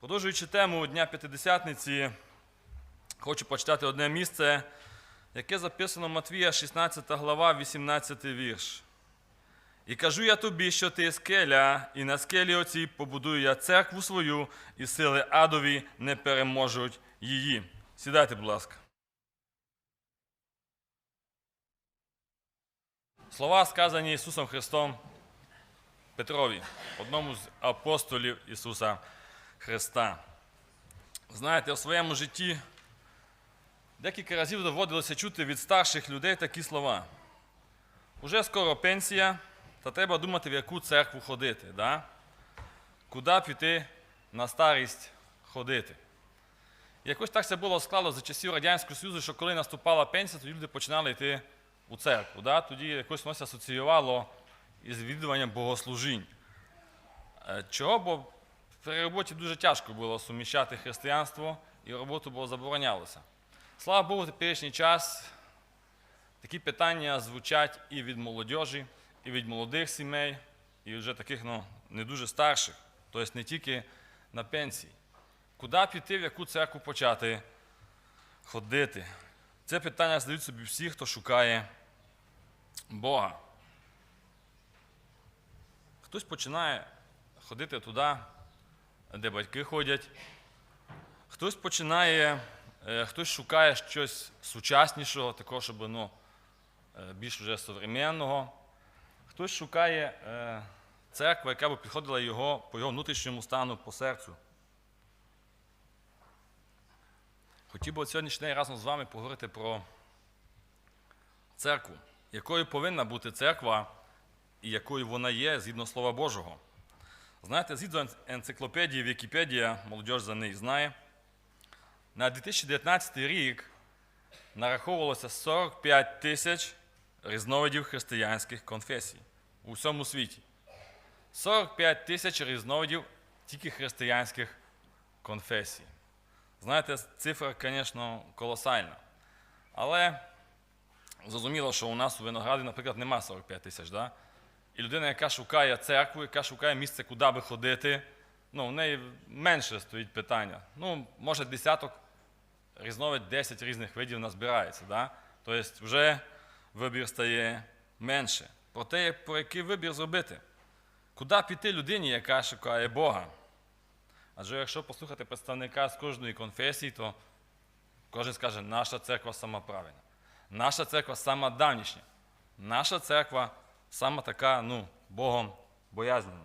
Продовжуючи тему Дня П'ятидесятниці, хочу почитати одне місце, яке записано Матвія, 16 глава, 18 вірш. І кажу я тобі, що ти скеля, і на скелі оцій побудую я церкву свою, і сили адові не переможуть її. Сідайте, будь ласка. Слова сказані Ісусом Христом Петрові, одному з апостолів Ісуса Христа. Знаєте, у своєму житті декілька разів доводилося чути від старших людей такі слова. Уже скоро пенсія, та треба думати, в яку церкву ходити. Да? Куди піти на старість ходити. Якось так це було склало за часів Радянського Союзу, що коли наступала пенсія, тоді люди починали йти у церкву. Да? Тоді якось воно асоціювало із відвідуванням богослужінь. Е, Чого? Бо при роботі дуже тяжко було суміщати християнство і роботу було заборонялося. Слава Богу, в теперішній час такі питання звучать і від молодіжі, і від молодих сімей, і вже таких ну, не дуже старших, тобто не тільки на пенсії. Куди піти, в яку церкву почати ходити? Це питання задають собі всі, хто шукає Бога. Хтось починає ходити туди, де батьки ходять. Хтось починає, е, хтось шукає щось сучаснішого, такого, щоб ну, е, більш вже современного. Хтось шукає е, церкву, яка б підходила його, по його внутрішньому стану, по серцю. Хотів би сьогоднішній день разом з вами поговорити про церкву, якою повинна бути церква і якою вона є згідно Слова Божого. Знаєте, згідно енциклопедії Вікіпедія, молодь за неї знає, на 2019 рік нараховувалося 45 тисяч різновидів християнських конфесій у всьому світі. 45 тисяч різновидів тільки християнських конфесій. Знаєте, цифра, звісно, колосальна. Але зрозуміло, що у нас у Винограді, наприклад, нема 45 тисяч. Да? І людина, яка шукає церкву, яка шукає місце, куди би ходити, ну, в неї менше стоїть питання. Ну, може, десяток, різновид 10 різних видів назбирається. Да? Тобто вже вибір стає менше. Про те, про який вибір зробити. Куди піти людині, яка шукає Бога? Адже якщо послухати представника з кожної конфесії, то кожен скаже, наша церква сама правильна, наша церква сама давнішня, наша церква сама така, ну, Богом боязнена.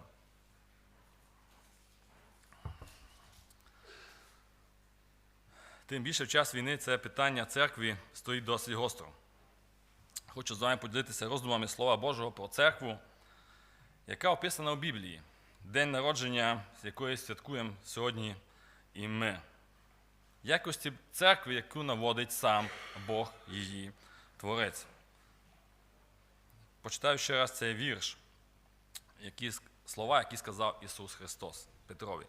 Тим більше в час війни це питання церкви стоїть досить гостро. Хочу з вами поділитися роздумами Слова Божого про церкву, яка описана у Біблії, день народження, з якої святкуємо сьогодні і ми. Якості церкви, яку наводить сам Бог її Творець. Почитаю ще раз цей вірш, які слова, які сказав Ісус Христос Петрові.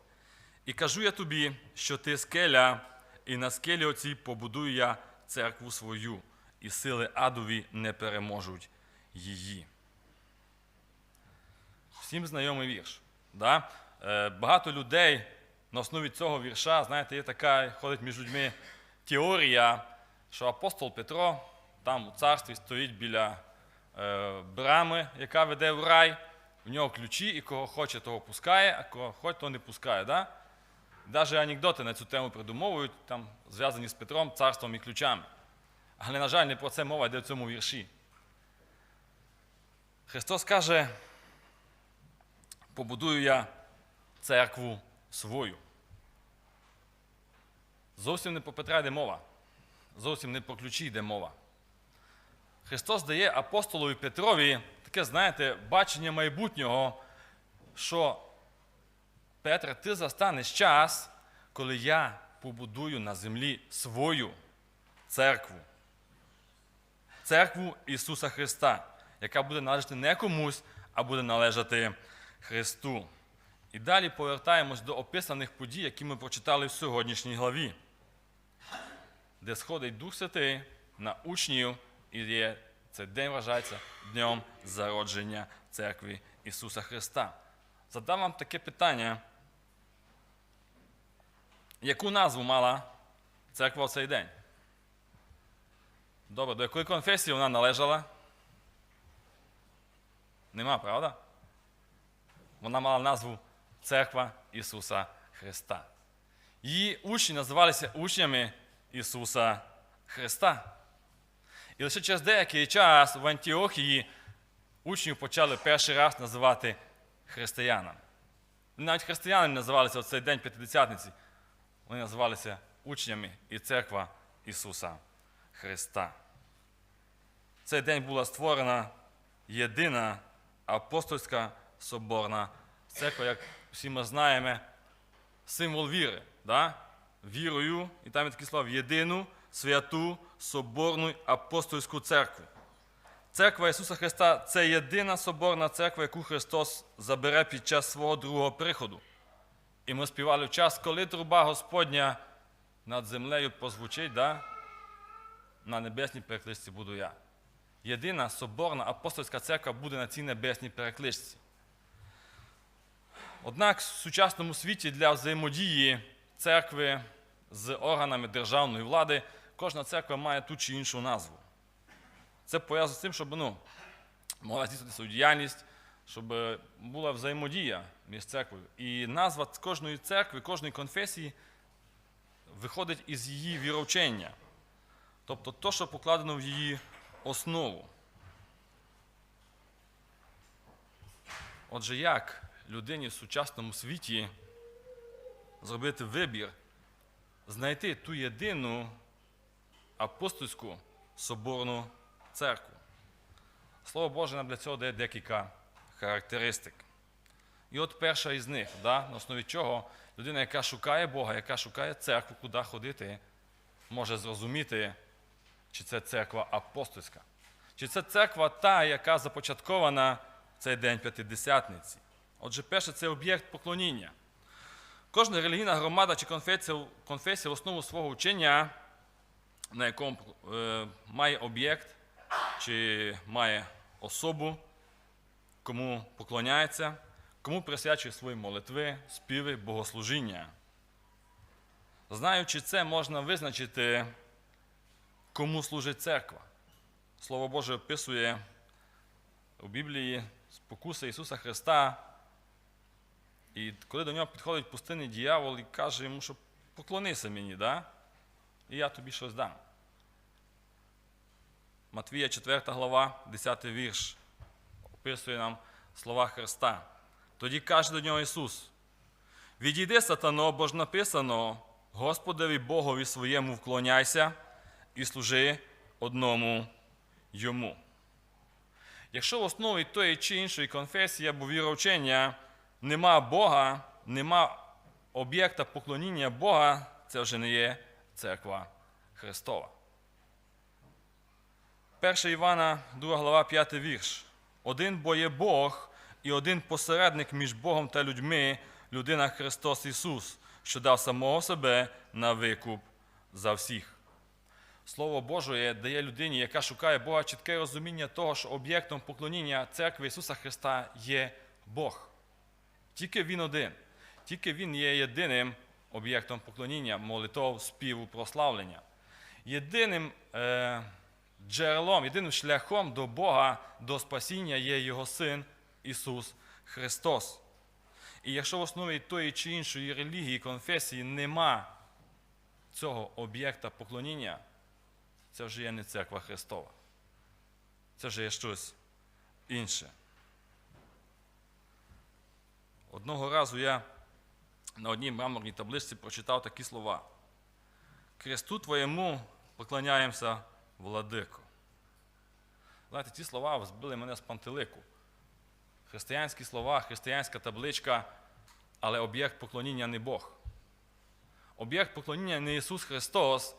І кажу я тобі, що ти скеля, і на скелі оцій побудую я церкву свою, і сили адові не переможуть її. Всім знайомий вірш. Да? Е, багато людей на основі цього вірша, знаєте, є така, ходить між людьми теорія, що апостол Петро там у царстві стоїть біля брами, яка веде в рай, в нього ключі, і кого хоче, того пускає, а кого хоче, того не пускає. Да? Навіть анекдоти на цю тему придумовують, там зв'язані з Петром, царством і ключами. Але, на жаль, не про це мова йде в цьому вірші. Христос каже, побудую я церкву свою. Зовсім не про Петра йде мова. Зовсім не про ключі йде мова. Христос дає апостолові Петрові таке, знаєте, бачення майбутнього, що Петре, ти застанеш час, коли я побудую на землі свою церкву. Церкву Ісуса Христа, яка буде належати не комусь, а буде належати Христу. І далі повертаємось до описаних подій, які ми прочитали в сьогоднішній главі, де сходить Дух Святий на учнів, і є цей день вважається днем зародження церкви Ісуса Христа. Задам вам таке питання. Яку назву мала церква в цей день? Добре, до якої конфесії вона належала? Нема, правда? Вона мала назву Церква Ісуса Христа. Її учні називалися учнями Ісуса Христа. І лише через деякий час в Антіохії учнів почали перший раз називати християнами. Навіть християни називалися в цей день П'ятидесятниці. Вони називалися учнями і церква Ісуса Христа. В цей день була створена єдина апостольська соборна церква, як всі ми знаємо, символ віри. Да? Вірою, і там є такі слова, в єдину, святу, соборну апостольську церкву. Церква Ісуса Христа це єдина соборна церква, яку Христос забере під час свого другого приходу. І ми співали в час, коли труба Господня над землею позвучить, да? на небесній перекличці буду я. Єдина соборна апостольська церква буде на цій небесній перекличці. Однак в сучасному світі для взаємодії церкви з органами державної влади кожна церква має ту чи іншу назву. Це пов'язано з тим, щоб ну, могла здійснити свою діяльність, щоб була взаємодія між церквою. І назва кожної церкви, кожної конфесії виходить із її віровчення. Тобто то, що покладено в її основу. Отже, як людині в сучасному світі зробити вибір, знайти ту єдину апостольську соборну церкву? Слово Боже нам для цього дає декілька характеристик. І от перша із них, да, на основі чого людина, яка шукає Бога, яка шукає церкву, куди ходити, може зрозуміти, чи це церква апостольська, чи це церква та, яка започаткована в цей день П'ятидесятниці. Отже, перше це об'єкт поклоніння. Кожна релігійна громада чи конфесія, в основу свого вчення, на якому е, має об'єкт чи має особу, кому поклоняється, кому присвячує свої молитви, співи, богослужіння. Знаючи це, можна визначити, кому служить церква. Слово Боже описує у Біблії спокуси Ісуса Христа. І коли до нього підходить пустинний діявол і каже йому, що поклонися мені, да? і я тобі щось дам. Матвія 4 глава, 10 вірш, описує нам слова Христа. Тоді каже до нього Ісус: Відійди, сатано, бо ж написано, Господові Богові своєму вклоняйся і служи одному йому. Якщо в основі тої чи іншої конфесії або віровчення нема Бога, нема об'єкта поклоніння Бога, це вже не є церква Христова. 1 Івана, 2 глава, 5 вірш. Один бо є Бог і один посередник між Богом та людьми, людина Христос Ісус, що дав самого себе на викуп за всіх. Слово Боже дає людині, яка шукає Бога, чітке розуміння того, що об'єктом поклоніння церкви Ісуса Христа є Бог. Тільки Він один, тільки Він є єдиним об'єктом поклоніння, молитов, співу, прославлення. Єдиним е, джерелом, єдиним шляхом до Бога, до спасіння є Його Син Ісус Христос. І якщо в основі тої чи іншої релігії, конфесії нема цього об'єкта поклоніння, це вже є не церква Христова. Це вже є щось інше. Одного разу я на одній мраморній табличці прочитав такі слова. Христу Твоєму поклоняємося, владико. Знаєте, ці слова збили мене з пантелику. Християнські слова, християнська табличка, але об'єкт поклоніння не Бог. Об'єкт поклоніння не Ісус Христос,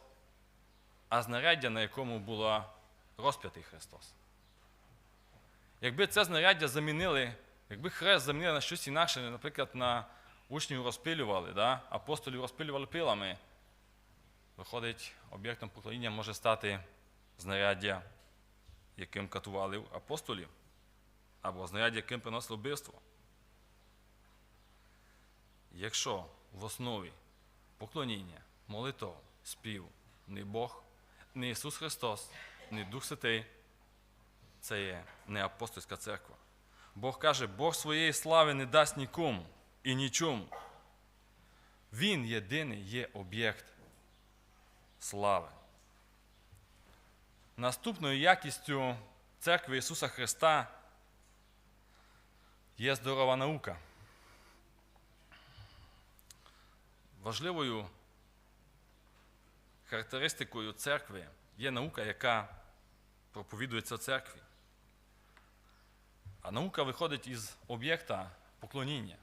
а знаряддя, на якому була розп'ятий Христос. Якби це знаряддя замінили, якби хрест замінили на щось інакше, наприклад, на учнів розпилювали, да? апостолів розпилювали пилами, виходить, об'єктом поклоніння може стати знаряддя, яким катували апостолів, або знаряддя, яким приносили вбивство. Якщо в основі поклоніння, молитов, спів, не Бог, не Ісус Христос, не Дух Святий, це є не апостольська церква. Бог каже, Бог своєї слави не дасть нікому і нічому. Він єдиний є об'єкт слави. Наступною якістю церкви Ісуса Христа є здорова наука. Важливою характеристикою церкви є наука, яка проповідується церкві. А наука виходить із об'єкта поклоніння.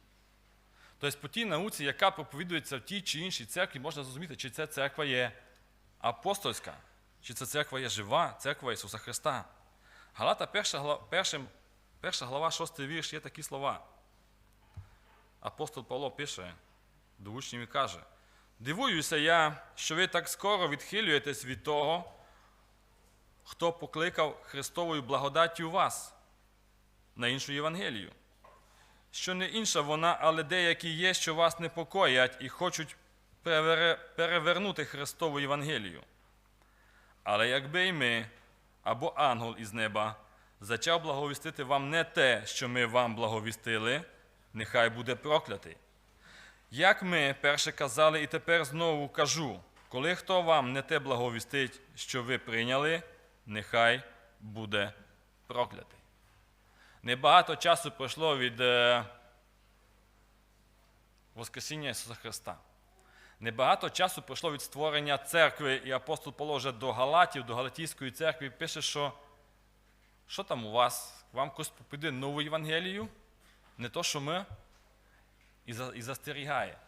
Тобто по тій науці, яка проповідується в тій чи іншій церкві, можна зрозуміти, чи ця церква є апостольська, чи ця церква є жива, церква Ісуса Христа. Галата, перша глава, першим, перша глава, шостий вірш, є такі слова. Апостол Павло пише до учнів і каже: Дивуюся я, що ви так скоро відхилюєтесь від того, хто покликав Христовою благодаттю вас на іншу Євангелію. Що не інша вона, але деякі є, що вас непокоять і хочуть перевернути Христову Євангелію. Але якби й ми, або ангел із неба, зачав благовістити вам не те, що ми вам благовістили, нехай буде проклятий. Як ми перше казали і тепер знову кажу, коли хто вам не те благовістить, що ви прийняли, нехай буде проклятий. Небагато часу пройшло від е, Воскресіння Ісуса Христа. Небагато часу пройшло від створення церкви, і апостол Павло вже до Галатів, до Галатійської церкви пише, що що там у вас? Вам хтось попаде нову Євангелію? Не то, що ми, і, і застерігає.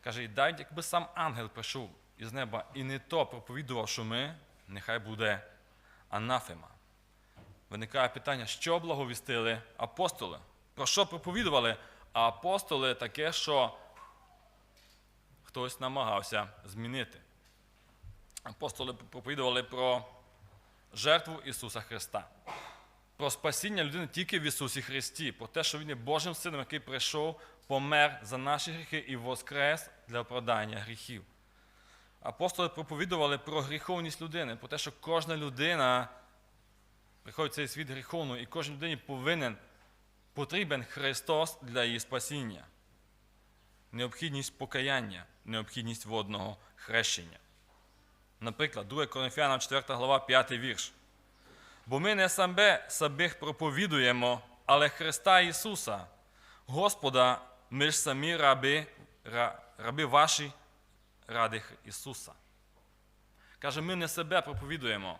Каже, і дай, якби сам ангел прийшов із неба і не то проповідував, що ми, нехай буде анафема. Виникає питання, що благовістили апостоли? Про що проповідували? А апостоли таке, що хтось намагався змінити. Апостоли проповідували про жертву Ісуса Христа, про спасіння людини тільки в Ісусі Христі, про те, що Він є Божим Сином, який прийшов, помер за наші гріхи і воскрес для оправдання гріхів. Апостоли проповідували про гріховність людини, про те, що кожна людина приходить в цей світ гріховно, і кожній людині повинен, потрібен Христос для її спасіння. Необхідність покаяння, необхідність водного хрещення. Наприклад, 2 Коринфянам 4 глава, 5 вірш. Бо ми не самбе самих проповідуємо, але Христа Ісуса, Господа, ми ж самі раби, раби ваші ради Ісуса. Каже, ми не себе проповідуємо,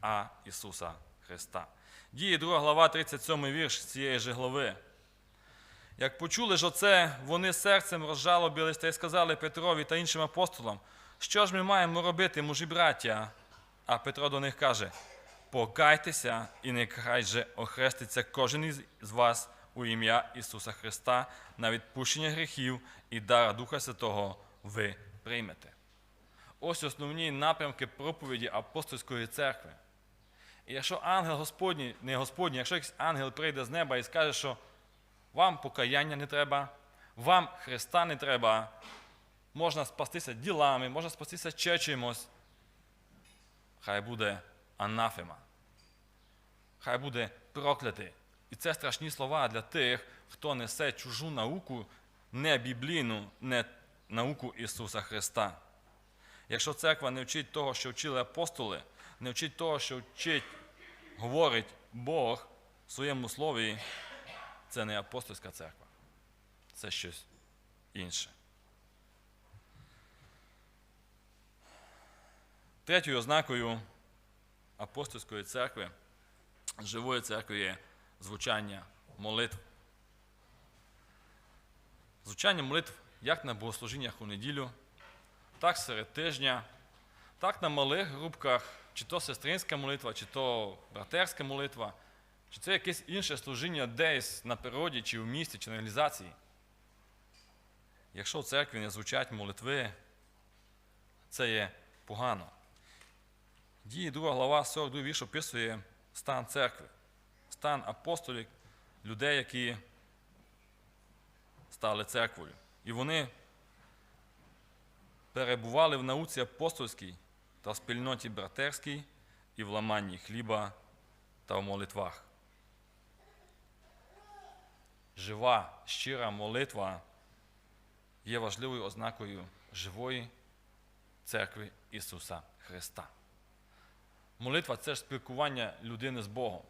а Ісуса Христа. Діє 2 глава, 37 вірш цієї же глави. Як почули ж оце, вони серцем розжалобились та й сказали Петрові та іншим апостолам, що ж ми маємо робити, мужі браття? А Петро до них каже: покайтеся і нехай же охреститься кожен із вас у ім'я Ісуса Христа на відпущення гріхів і дара Духа Святого ви приймете. Ось основні напрямки проповіді апостольської церкви. І якщо ангел Господній, не Господній, якщо якийсь ангел прийде з неба і скаже, що вам покаяння не треба, вам Христа не треба, можна спастися ділами, можна спастися ще чимось, хай буде анафема. Хай буде проклятий. І це страшні слова для тих, хто несе чужу науку, не біблійну, не науку Ісуса Христа. Якщо церква не вчить того, що вчили апостоли, не вчить того, що вчить, говорить Бог в своєму слові, це не апостольська церква, це щось інше. Третьою ознакою апостольської церкви, живої церкви є звучання молитв. Звучання молитв як на богослужіннях у неділю, так серед тижня, так на малих групках, чи то сестринська молитва, чи то братерська молитва, чи це якесь інше служіння десь на природі, чи в місті, чи на реалізації. Якщо в церкві не звучать молитви, це є погано. Дії 2 глава 42 вірш описує стан церкви, стан апостолів, людей, які стали церквою. І вони перебували в науці апостольській та в спільноті братерській і в ламанні хліба та в молитвах. Жива, щира молитва є важливою ознакою живої церкви Ісуса Христа. Молитва це ж спілкування людини з Богом.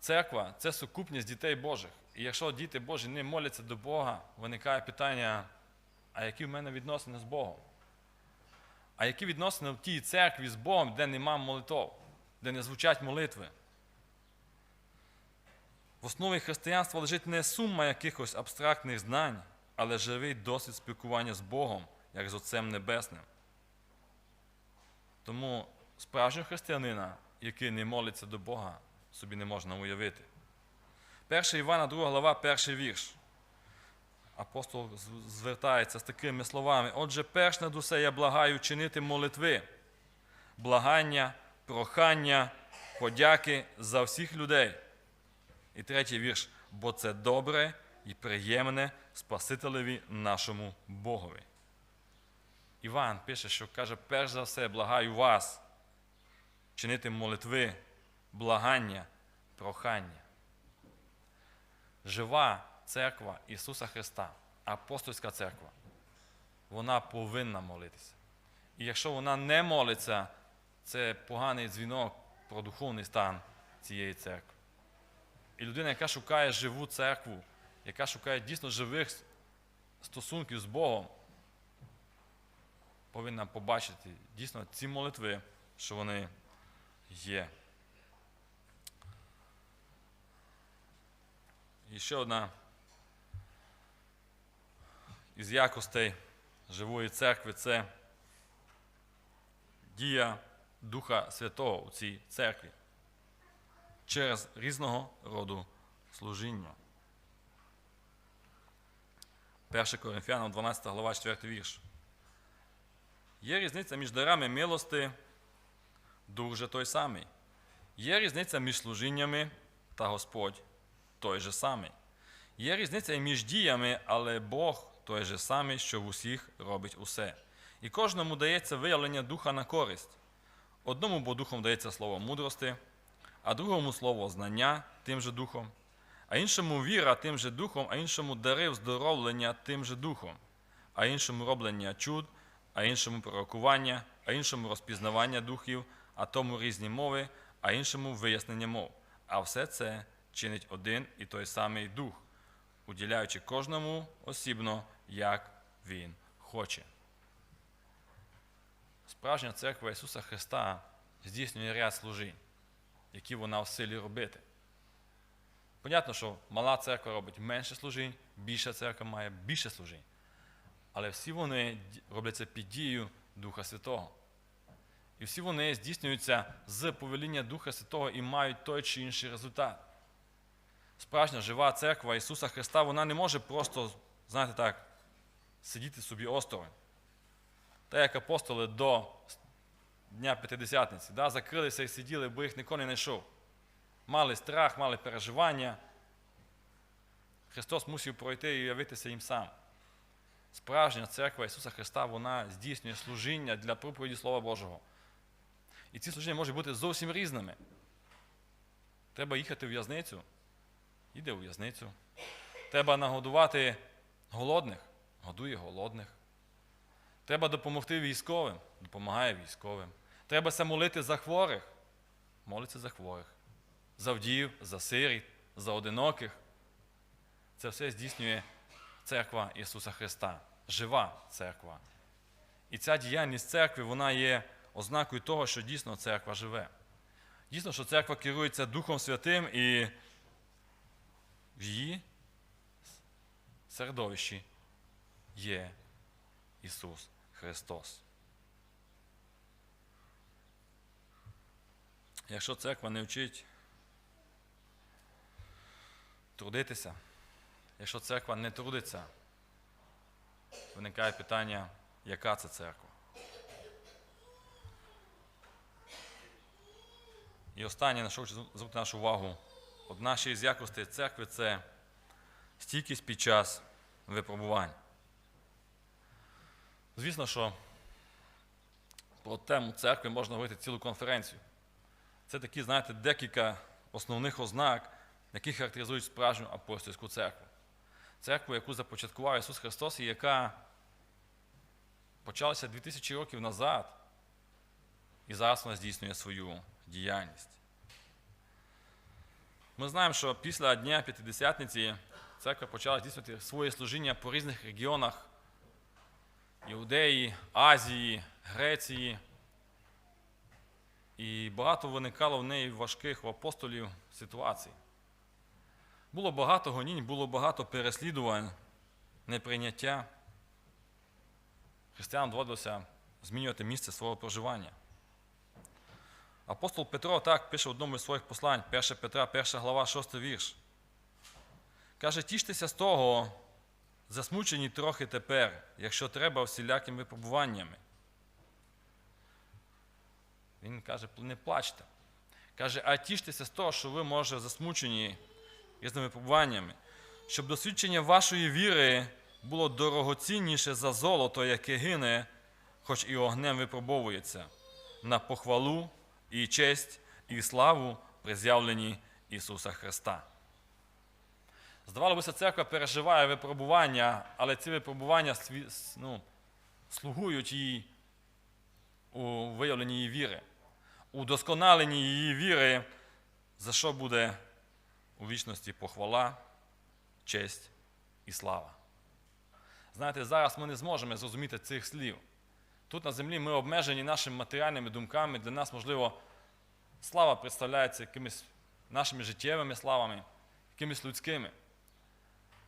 Церква це сукупність дітей Божих. І якщо діти Божі не моляться до Бога, виникає питання, а які в мене відносини з Богом? А які відносини в тій церкві з Богом, де нема молитов, де не звучать молитви? В основі християнства лежить не сума якихось абстрактних знань, але живий досвід спілкування з Богом, як з Отцем Небесним. Тому справжнього християнина, який не молиться до Бога, собі не можна уявити. 1 Івана, 2 глава, перший вірш. Апостол звертається з такими словами. Отже, перш над усе я благаю чинити молитви, благання, прохання, подяки за всіх людей. І третій вірш. Бо це добре і приємне Спасителеві нашому Богові. Іван пише, що каже, перш за все, благаю вас чинити молитви, благання, прохання. Жива церква Ісуса Христа, апостольська церква, вона повинна молитися. І якщо вона не молиться, це поганий дзвінок про духовний стан цієї церкви. І людина, яка шукає живу церкву, яка шукає дійсно живих стосунків з Богом, повинна побачити дійсно ці молитви, що вони є. І ще одна із якостей живої церкви це дія Духа Святого у цій церкві через різного роду служіння. 1 Коринфянам 12 глава 4 вірш. Є різниця між дарами милости, дух же той самий. Є різниця між служіннями та Господь той же самий. Є різниця і між діями, але Бог той же самий, що в усіх робить усе. І кожному дається виявлення духа на користь. Одному бо духом дається слово мудрости, а другому слово знання тим же духом, а іншому віра тим же духом, а іншому дари вздоровлення тим же духом, а іншому роблення чуд, а іншому пророкування, а іншому розпізнавання духів, а тому різні мови, а іншому вияснення мов. А все це чинить один і той самий дух, уділяючи кожному осібно, як він хоче. Справжня церква Ісуса Христа здійснює ряд служінь, які вона в силі робити. Понятно, що мала церква робить менше служінь, більша церква має більше служінь. Але всі вони робляться під дією Духа Святого. І всі вони здійснюються з повеління Духа Святого і мають той чи інший результат. Справжня жива церква Ісуса Христа, вона не може просто, знаєте так, сидіти собі осторонь. Та як апостоли до Дня П'ятидесятниці, да, закрилися і сиділи, бо їх ніхто не знайшов. Мали страх, мали переживання. Христос мусив пройти і явитися їм сам. Справжня церква Ісуса Христа, вона здійснює служіння для проповіді Слова Божого. І ці служіння можуть бути зовсім різними. Треба їхати в в'язницю, їде у в'язницю. Треба нагодувати голодних, годує голодних. Треба допомогти військовим, допомагає військовим. Треба молити за хворих, молиться за хворих, за вдів, за сиріт, за одиноких. Це все здійснює церква Ісуса Христа, жива церква. І ця діяльність церкви вона є ознакою того, що дійсно церква живе. Дійсно, що церква керується Духом Святим і в її середовищі є Ісус Христос. Якщо церква не вчить трудитися, якщо церква не трудиться, виникає питання, яка це церква. І останнє, на що хочу звернути нашу увагу, одна ще із якостей церкви це стійкість під час випробувань. Звісно, що про тему церкви можна говорити цілу конференцію. Це такі, знаєте, декілька основних ознак, які характеризують справжню апостольську церкву. Церкву, яку започаткував Ісус Христос, і яка почалася 2000 років назад, і зараз вона здійснює свою діяльність. Ми знаємо, що після Дня П'ятидесятниці церква почала здійснювати своє служіння по різних регіонах Іудеї, Азії, Греції. І багато виникало в неї важких в апостолів ситуацій. Було багато гонінь, було багато переслідувань, неприйняття. Християнам доводилося змінювати місце свого проживання. Апостол Петро так пише в одному із своїх послань, 1 Петра, 1 глава, 6 вірш. Каже, тіштеся з того, засмучені трохи тепер, якщо треба всілякими випробуваннями. Він каже, не плачте. Каже, а тіштеся з того, що ви, може, засмучені різними випробуваннями, щоб досвідчення вашої віри було дорогоцінніше за золото, яке гине, хоч і огнем випробовується, на похвалу і честь, і славу при з'явленні Ісуса Христа. Здавалося, церква переживає випробування, але ці випробування ну, слугують їй у виявленні її віри, у досконаленні її віри, за що буде у вічності похвала, честь і слава. Знаєте, зараз ми не зможемо зрозуміти цих слів. Тут на землі ми обмежені нашими матеріальними думками. Для нас, можливо, слава представляється якимись нашими життєвими славами, якимись людськими.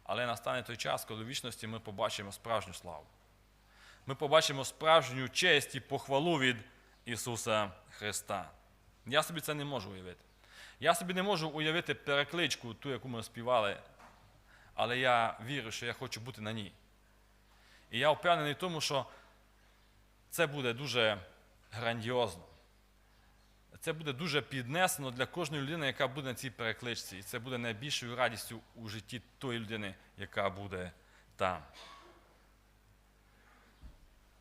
Але настане той час, коли в вічності ми побачимо справжню славу. Ми побачимо справжню честь і похвалу від Ісуса Христа. Я собі це не можу уявити. Я собі не можу уявити перекличку, ту, яку ми співали, але я вірю, що я хочу бути на ній. І я впевнений в тому, що це буде дуже грандіозно. Це буде дуже піднесено для кожної людини, яка буде на цій перекличці. І це буде найбільшою радістю у житті тої людини, яка буде там.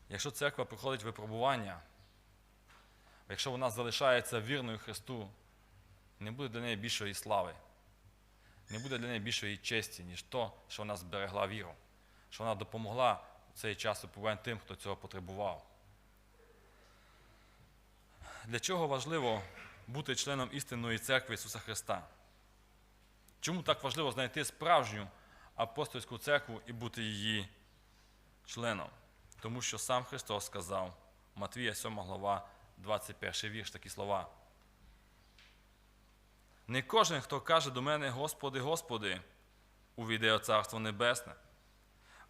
Якщо церква проходить випробування, якщо вона залишається вірною Христу, не буде для неї більшої слави, не буде для неї більшої честі, ніж то, що вона зберегла віру, що вона допомогла в цей час випробувань тим, хто цього потребував. Для чого важливо бути членом істинної церкви Ісуса Христа? Чому так важливо знайти справжню апостольську церкву і бути її членом? Тому що сам Христос сказав, Матвія 7 глава, 21 вірш, такі слова. Не кожен, хто каже до мене, Господи, Господи, увійде у Царство Небесне,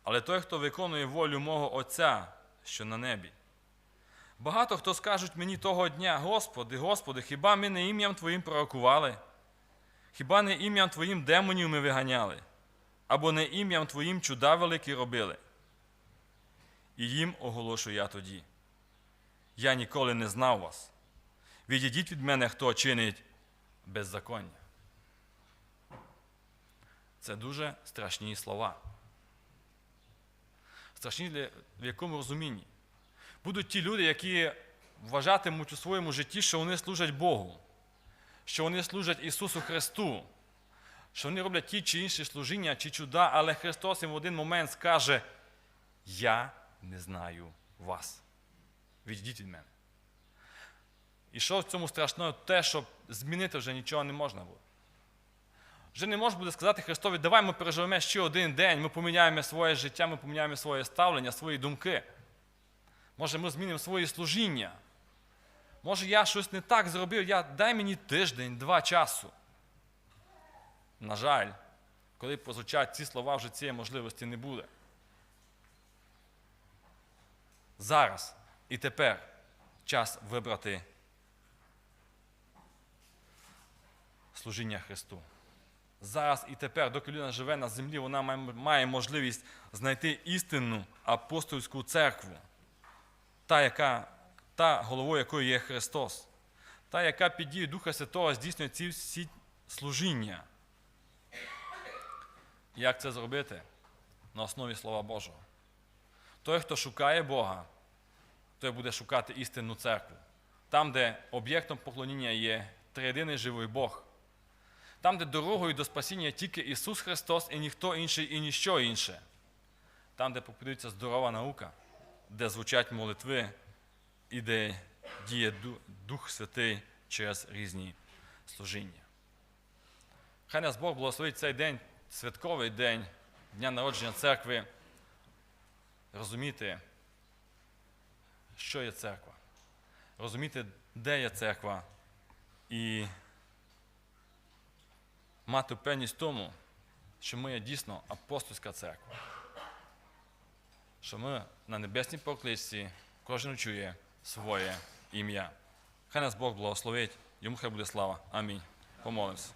але той, хто виконує волю мого Отця, що на небі. Багато хто скажуть мені того дня, Господи, Господи, хіба ми не ім'ям Твоїм пророкували? Хіба не ім'ям Твоїм демонів ми виганяли, або не ім'ям Твоїм чуда великі робили? І їм оголошую я тоді. Я ніколи не знав вас. Відійдіть від мене, хто чинить беззаконня. Це дуже страшні слова. Страшні в якому розумінні? Будуть ті люди, які вважатимуть у своєму житті, що вони служать Богу, що вони служать Ісусу Христу, що вони роблять ті чи інші служіння чи чуда, але Христос їм в один момент скаже: Я не знаю вас. Відійдіть від мене. І що в цьому страшного? Те, що змінити вже нічого не можна буде. Вже не можна буде сказати Христові, давай ми переживемо ще один день, ми поміняємо своє життя, ми поміняємо своє ставлення, свої думки. Може, ми змінимо своє служіння. Може, я щось не так зробив, я, дай мені тиждень, два часу. На жаль, коли прозвучать ці слова, вже цієї можливості не буде. Зараз і тепер час вибрати служіння Христу. Зараз і тепер, доки людина живе на землі, вона має можливість знайти істинну апостольську церкву, та, яка, та головою якої є Христос, та, яка під дією Духа Святого здійснює ці всі служіння. Як це зробити? На основі Слова Божого. Той, хто шукає Бога, той буде шукати істинну церкву. Там, де об'єктом поклоніння є триєдиний живий Бог. Там, де дорогою до спасіння тільки Ісус Христос і ніхто інший і ніщо інше. Там, де проповідується здорова наука, де звучать молитви і де діє Дух Святий через різні служіння. Хай нас Бог благословить цей день, святковий день Дня народження церкви, розуміти, що є церква, розуміти, де є церква, і мати впевненість в тому, що ми є дійсно апостольська церква, що ми на небесній покличці кожен чує своє ім'я. Хай нас Бог благословить, йому хай буде слава. Амінь. Помолимося.